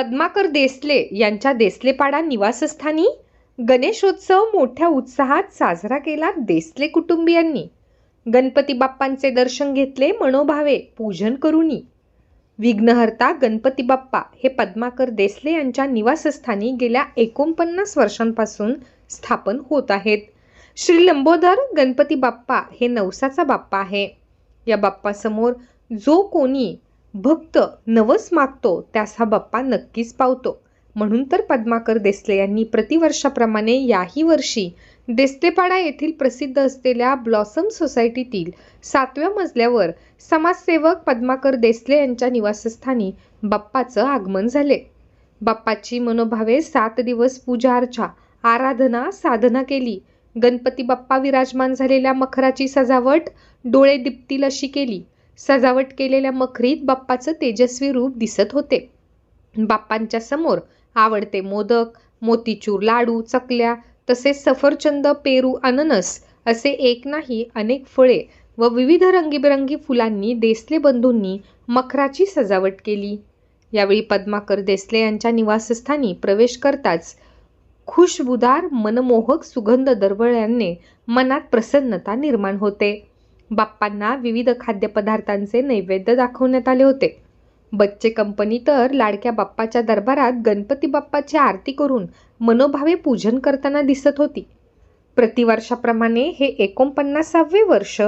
पद्माकर देसले यांच्या देसलेपाडा निवासस्थानी गणेशोत्सव मोठ्या उत्साहात साजरा केला देसले कुटुंबियांनी. गणपती बाप्पांचे दर्शन घेतले मनोभावे पूजन करूनी. विघ्नहर्ता गणपती बाप्पा हे पद्माकर देसले यांच्या निवासस्थानी गेल्या एकोणपन्नास वर्षांपासून स्थापन होत आहेत. श्री लंबोदर गणपती बाप्पा हे नवसाचा बाप्पा आहे. या बाप्पासमोर जो कोणी भक्त नवस मागतो त्यास हा बाप्पा नक्कीच पावतो. म्हणून तर पद्माकर देसले यांनी प्रतिवर्षाप्रमाणे याही वर्षी देसलेपाडा येथील प्रसिद्ध असलेल्या ब्लॉसम सोसायटीतील सातव्या मजल्यावर समाजसेवक पद्माकर देसले यांच्या निवासस्थानी बाप्पाचं आगमन झाले. बाप्पाची मनोभावे सात दिवस पूजा अर्चा आराधना साधना केली. गणपती बाप्पा विराजमान झालेल्या मखराची सजावट डोळे दिपतील अशी केली. सजावट केलेल्या मखरीत बाप्पाचं तेजस्वी रूप दिसत होते. बाप्पांच्या समोर आवडते मोदक मोतीचूर लाडू चकल्या तसेच सफरचंद पेरू अननस असे एक नाही अनेक फळे व विविध रंगीबेरंगी फुलांनी देसले बंधूंनी मखराची सजावट केली. यावेळी पद्माकर देसले यांच्या निवासस्थानी प्रवेश करताच खुशबुदार मनमोहक सुगंध दरवळ्याने मनात प्रसन्नता निर्माण होते. बाप्पांना विविध खाद्यपदार्थांचे नैवेद्य दाखवण्यात आले होते. बच्चे कंपनी तर लाडक्या बाप्पाच्या दरबारात गणपती बाप्पाची आरती करून मनोभावे पूजन करताना दिसत होती. प्रतिवर्षाप्रमाणे हे एकोणपन्नासावे वर्ष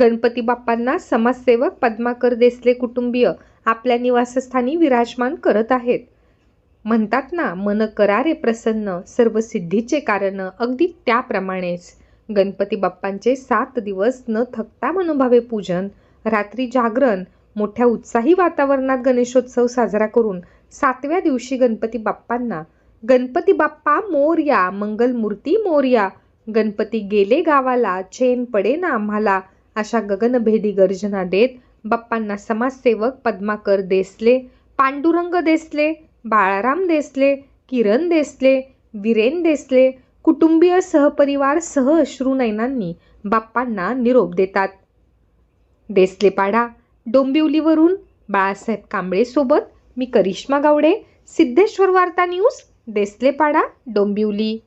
गणपती बाप्पांना समाजसेवक पद्माकर देसले कुटुंबीय आपल्या निवासस्थानी विराजमान करत आहेत. म्हणतात ना मन करा रे प्रसन्न सर्व सिद्धीचे कारण अगदी त्याप्रमाणेच. गणपती बाप्पांचे सात दिवस न थकता मनोभावे पूजन रात्री जागरण मोठ्या उत्साही वातावरणात गणेशोत्सव साजरा करून सातव्या दिवशी गणपती बाप्पांना गणपती बाप्पा मोर्या मंगलमूर्ती मोरया गणपती गेले गावाला चेन पडे ना आम्हाला अशा गगनभेदी गर्जना देत बाप्पांना समाजसेवक पद्माकर देसले पांडुरंग देसले बाळाराम देसले किरण देसले विरेन देसले कुटुंबीय सहपरिवार सह अश्रुनयनांनी बाप्पांना निरोप देतात. देसलेपाडा डोंबिवलीवरून बाळासाहेब कांबळेसोबत मी करिश्मा गावडे सिद्धेश्वर वार्ता न्यूज देसलेपाडा डोंबिवली.